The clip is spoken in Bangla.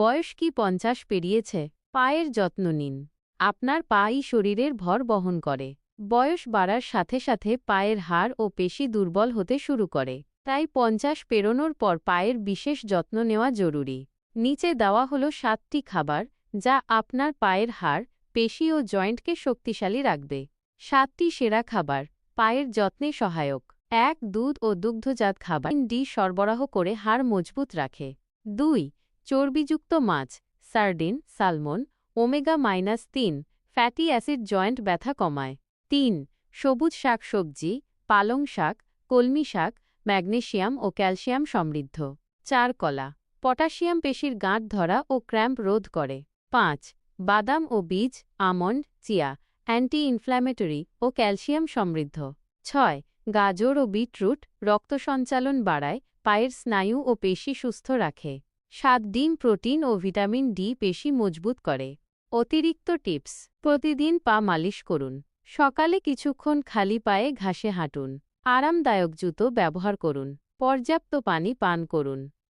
বয়স কি পঞ্চাশ পেরিয়েছে? পায়ের যত্ন নিন। আপনার পাই শরীরের ভর বহন করে। বয়স বাড়ার সাথে সাথে পায়ের হাড় ও পেশি দুর্বল হতে শুরু করে। তাই পঞ্চাশ পেরোনোর পর পায়ের বিশেষ যত্ন নেওয়া জরুরি। নিচে দেওয়া হলো সাতটি খাবার, যা আপনার পায়ের হাড়, পেশি ও জয়েন্টকে শক্তিশালী রাখবে। সাতটি সেরা খাবার, পায়ের যত্নে সহায়ক। এক, দুধ ও দুগ্ধজাত খাবার। ডি সরবরাহ করে হাড় মজবুত রাখে। দুই চর্বিযুক্ত মাছ, সার্ডিন, সালমন, ওমেগা মাইনাস তিন, ফ্যাটি অ্যাসিড জয়েন্ট ব্যথা কমায়। তিন, সবুজ শাকসবজি পালং শাক, কলমি শাক, ম্যাগনেশিয়াম ও ক্যালসিয়াম সমৃদ্ধ। চার, কলা, পটাশিয়াম পেশির গাঁট ধরা ও ক্র্যাম্প রোধ করে। পাঁচ, বাদাম ও বীজ, আমন্ড, চিয়া অ্যান্টি ইনফ্ল্যামেটরি ও ক্যালসিয়াম সমৃদ্ধ। ছয়, গাজর ও বিটরুট রক্ত সঞ্চালন বাড়ায়, পায়ের স্নায়ু ও পেশি সুস্থ রাখে। সাত ডিম প্রোটিন ও ভিটামিন ডি পেশি মজবুত করে। অতিরিক্ত টিপস, প্রতিদিন পা মালিশ করুন। সকালে কিছুক্ষণ খালি পায়ে ঘাসে হাঁটুন। আরামদায়ক জুতো ব্যবহার করুন। পর্যাপ্ত পানি পান করুন।